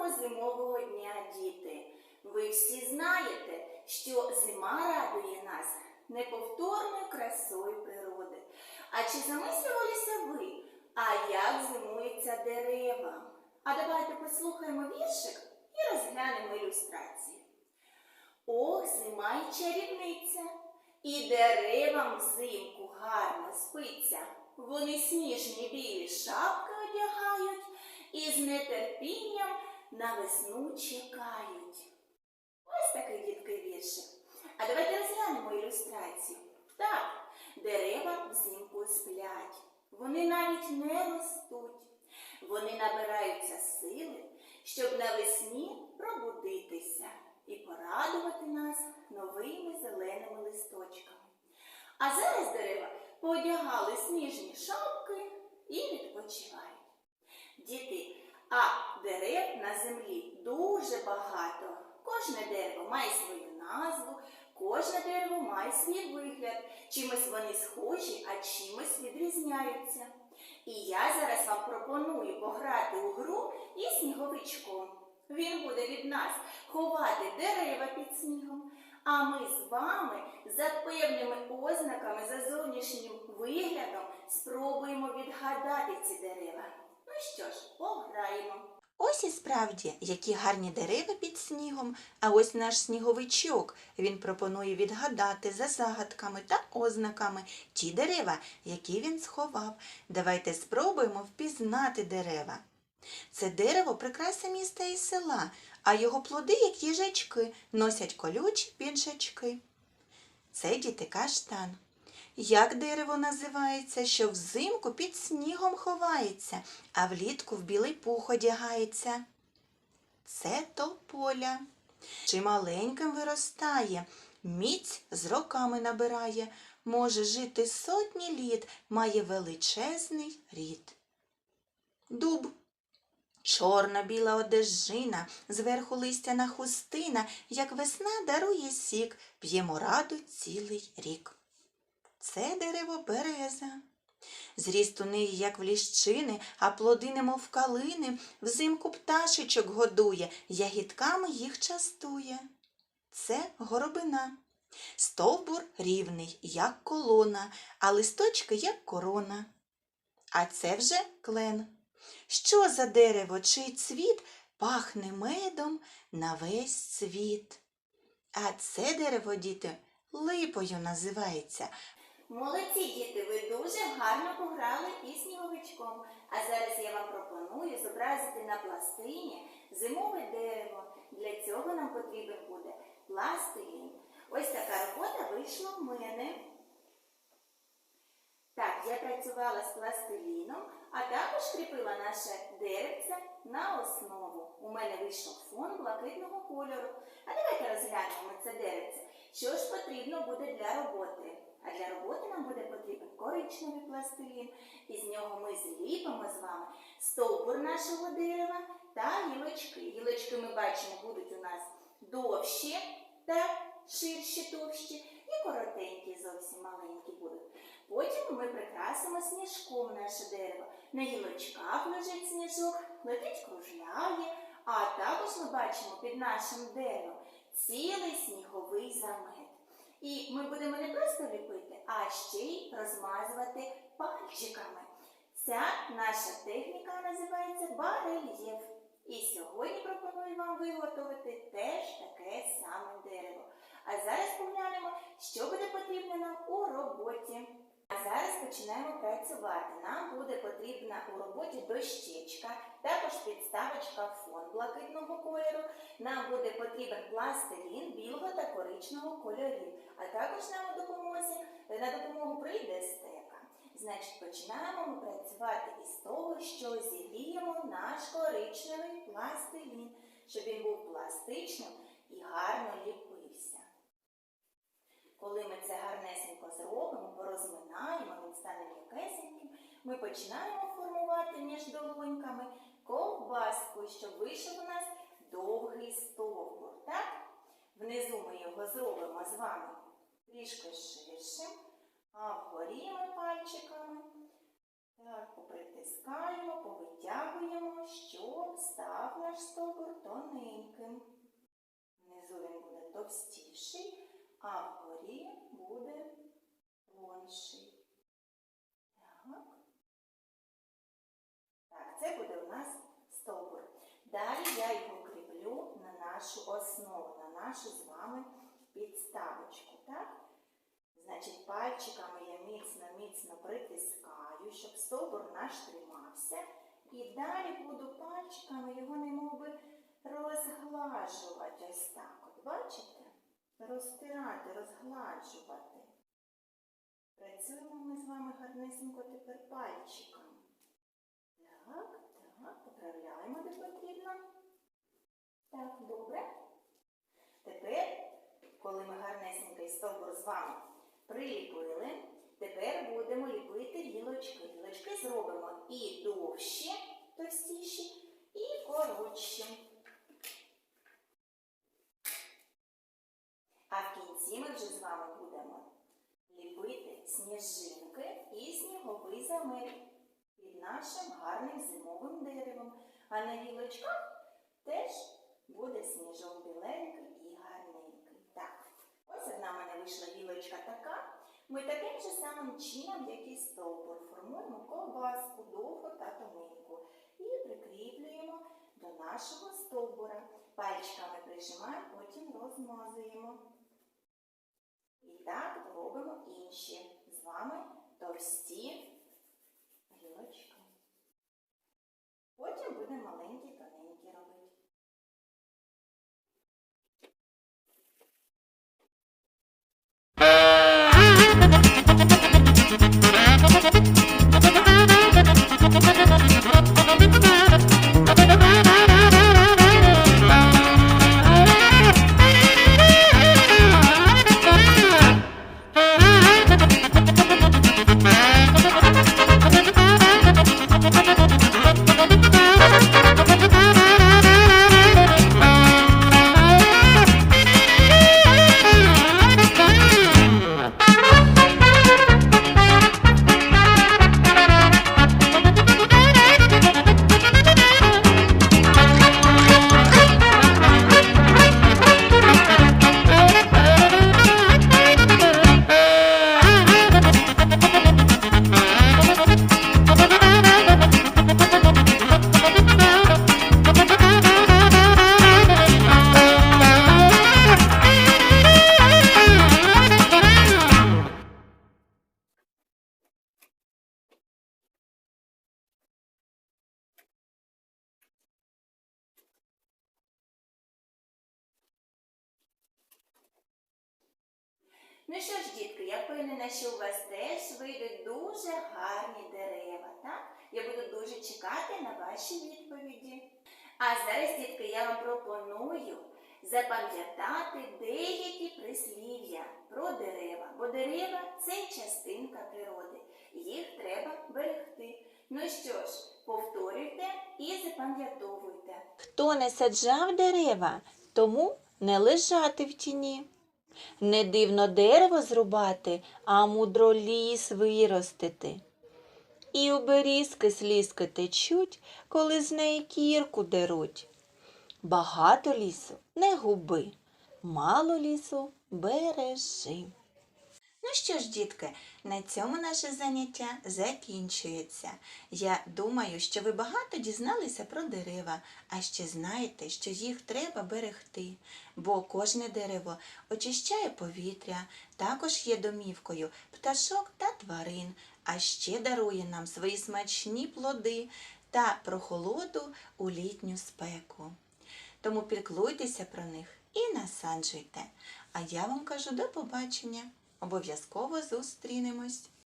гарного зимового дня, діти! Ви всі знаєте, що зима радує нас неповторною красою природи. А чи замислювалися ви, а як зимуються дерева? А давайте послухаємо віршик і розглянемо ілюстрації. Ох, зима й чарівниця, і деревам взимку гарно спиться. Вони сніжні білі шапки одягають і з нетерпінням на весну чекають. Ось такий дітки віршик. А давайте розглянемо ілюстрацію. Так, дерева взимку сплять. Вони навіть не ростуть. Вони набираються сили, щоб навесні пробудитися і порадувати нас новими зеленими листочками. А зараз дерева поодягали сніжні шапки і відпочивають. Діти, а дерев на землі дуже багато. Кожне дерево має свою назву, кожне дерево має свій вигляд. Чимось вони схожі, а чимось відрізняються. І я зараз вам пропоную пограти у гру із сніговичком. Він буде від нас ховати дерева під снігом. А ми з вами за певними ознаками, за зовнішнім виглядом спробуємо відгадати ці дерева. Ну що ж, пограємо. Ось і справді, які гарні дерева під снігом, а ось наш сніговичок. Він пропонує відгадати за загадками та ознаками ті дерева, які він сховав. Давайте спробуємо впізнати дерева. Це дерево прикраса міста і села, а його плоди, як їжачки, носять колючі піджачки. Це діти каштан. Як дерево називається, що взимку під снігом ховається, а влітку в білий пух одягається? Це тополя. Чималеньким виростає, міць з роками набирає, може жити сотні літ, має величезний рід. Дуб. Чорна біла одежина, зверху листяна хустина, як весна дарує сік, п'ємо раду цілий рік. Це дерево береза. Зріст у неї, як в ліщини, а плоди, немов калини, взимку пташечок годує, ягідками їх частує. Це горобина. Стовбур рівний, як колона, а листочки, як корона. А це вже клен. Що за дерево, чий цвіт пахне медом на весь світ? А це дерево, діти, липою називається. Молодці діти, ви дуже гарно пограли із сніговичком. А зараз я вам пропоную зобразити на пластині зимове дерево. Для цього нам потрібен буде пластилін. Ось така робота вийшла в мене. Так, я працювала з пластиліном, а також кріпила наше деревце на основу. У мене вийшов фон блакитного кольору. А давайте розглянемо це деревце. Що ж потрібно буде для роботи? А для роботи нам буде потрібен коричневий пластилін. Із нього ми зліпимо з вами стовбур нашого дерева та гілочки. Гілочки ми бачимо будуть у нас довші та ширші, товщі і коротенькі, зовсім маленькі будуть. Потім ми прикрасимо сніжком наше дерево. На гілочках лежить сніжок, летить кружляє, а також ми бачимо під нашим деревом цілий сніговий замет. І ми будемо не просто ліпити, а ще й розмазувати пальчиками. Ця наша техніка називається барельєф. І сьогодні пропоную вам виготовити теж таке саме дерево. А зараз поглянемо, що буде потрібно нам у роботі. Зараз починаємо працювати. Нам буде потрібна у роботі дощечка, також підставочка фон блакитного кольору. Нам буде потрібен пластилін білого та коричневого кольорів. А також нам у допомозі, на допомогу прийде стека. Значить, починаємо ми працювати із того, що зігріємо наш коричневий пластилін, щоб він був пластичним і гарно ліпився. Коли ми це гарнесенько зробимо, порозминаємо, він стане м'якесеньким, ми починаємо формувати між долоньками ковбаску, щоб вийшов у нас довгий стовбур. Так? Внизу ми його зробимо з вами трішки ширшим, а вгорі ми пальчиками так, попритискаємо, повитягуємо, щоб став наш стовбур тоненьким. Внизу він буде товстіший, а вгорі буде тонший. Так. Так, це буде у нас стовбур. Далі я його кріплю на нашу основу, на нашу з вами підставочку. Так? Значить, пальчиками я міцно-міцно притискаю, щоб стовбур наш тримався. І далі буду пальчиками його немоби розглажувати ось так. От бачите? Розтирати, розгладжувати. Працюємо ми з вами гарнесенько тепер пальчиками. Так, так, поправляємо де потрібно. Так, добре. Тепер, коли ми гарнесенький стовбур з вами приліпили, тепер будемо ліпити гілочки. Гілочки зробимо і довші, товстіші, і коротші. А в кінці ми вже з вами будемо ліпити сніжинки і сніговий замир під нашим гарним зимовим деревом. А на гілочках теж буде сніжок біленький і гарненький. Так, ось одна в мене вийшла гілочка така. Ми таким же самим чином, як і стовбур, формуємо ковбаску довгу та тоненьку і прикріплюємо до нашого стовбура. Пальчиками прижимаємо, потім розмазуємо. І так робимо інші з вами товсті гілочки. Потім буде маленький тоненькі Ну що ж, дітки, я впевнена, що у вас теж вийдуть дуже гарні дерева, так? Я буду дуже чекати на ваші відповіді. А зараз, дітки, я вам пропоную запам'ятати деякі прислів'я про дерева, бо дерева це частинка природи. Їх треба берегти. Ну що ж, повторюйте і запам'ятовуйте. Хто не саджав дерева, тому не лежати в тіні. Не дивно дерево зрубати, а мудро ліс виростити. І у берізки слізки течуть, коли з неї кірку деруть. Багато лісу не губи, мало лісу бережи. Ну що ж, дітки, на цьому наше заняття закінчується. Я думаю, що ви багато дізналися про дерева, а ще знаєте, що їх треба берегти, бо кожне дерево очищає повітря, також є домівкою пташок та тварин, а ще дарує нам свої смачні плоди та прохолоду у літню спеку. Тому піклуйтеся про них і насаджуйте. А я вам кажу до побачення. Обов'язково зустрінемось.